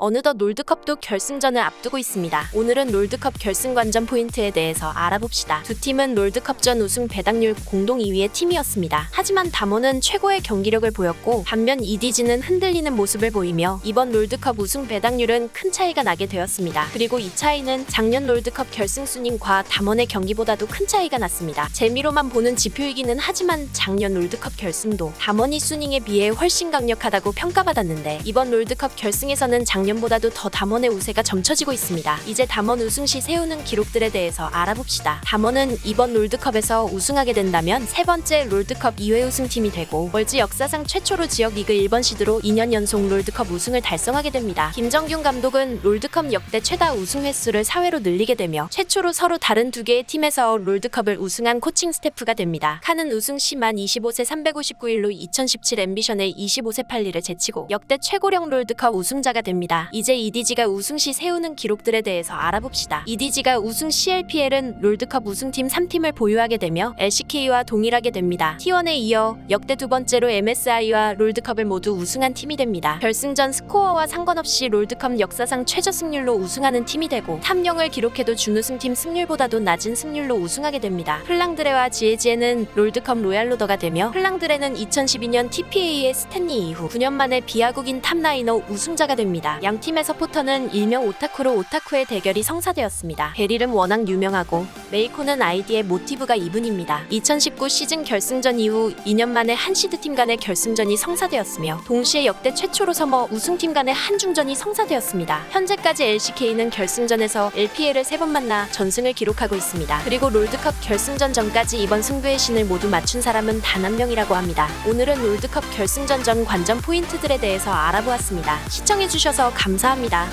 어느덧 롤드컵도 결승전을 앞두고 있습니다. 오늘은 롤드컵 결승 관전 포인트에 대해서 알아봅시다. 두 팀은 롤드컵 전 우승 배당률 공동 2위의 팀이었습니다. 하지만 담원은 최고의 경기력을 보였고 반면 이디지는 흔들리는 모습을 보이며 이번 롤드컵 우승 배당률은 큰 차이가 나게 되었습니다. 그리고 이 차이는 작년 롤드컵 결승 순위과 담원의 경기보다도 큰 차이가 났습니다. 재미로만 보는 지표이기는 하지만 작년 롤드컵 결승도 담원이 순닝에 비해 훨씬 강력하다고 평가받았는데 이번 롤드컵 결승에서는 작년 보다도 더 담원의 우세가 점쳐지고 있습니다. 이제 담원 우승 시 세우는 기록들에 대해서 알아봅시다. 담원은 이번 롤드컵에서 우승하게 된다면 세 번째 롤드컵 2회 우승팀이 되고 월즈 역사상 최초로 지역 리그 1번 시드로 2년 연속 롤드컵 우승을 달성하게 됩니다. 김정균 감독은 롤드컵 역대 최다 우승 횟수를 4회로 늘리게 되며 최초로 서로 다른 두 개의 팀에서 롤드컵을 우승한 코칭 스태프가 됩니다. 칸은 우승 시만 25세 359일로 2017 앰비션의 25세 8리를 제치고 역대 최고령 롤드컵 우승자가 됩니다. 이제 이디지가 우승 시 세우는 기록들에 대해서 알아봅시다. 이디지가 우승 CLPL은 롤드컵 우승팀 3팀을 보유하게 되며 LCK와 동일하게 됩니다. T1에 이어 역대 두 번째로 MSI와 롤드컵을 모두 우승한 팀이 됩니다. 결승전 스코어와 상관없이 롤드컵 역사상 최저 승률로 우승하는 팀이 되고 탐령을 기록해도 준우승팀 승률보다도 낮은 승률로 우승하게 됩니다. 플랑드레와 지에지에는 롤드컵 로얄로더가 되며 플랑드레는 2012년 TPA의 스탠리 이후 9년 만에 비하국인 탑라이너 우승자가 됩니다. 양 팀의 서포터는 일명 오타쿠로 오타쿠의 대결이 성사되었습니다. 베릴은 워낙 유명하고 메이코는 아이디의 모티브가 이분입니다. 2019 시즌 결승전 이후 2년 만에 한 시드팀 간의 결승전이 성사되었으며 동시에 역대 최초로 서머 우승팀 간의 한중전이 성사되었습니다. 현재까지 LCK는 결승전에서 LPL을 세 번 만나 전승을 기록하고 있습니다. 그리고 롤드컵 결승전 전까지 이번 승부의 신을 모두 맞춘 사람은 단 한 명이라고 합니다. 오늘은 롤드컵 결승전 전 관전 포인트들에 대해서 알아보았습니다. 시청해주셔서 감사합니다.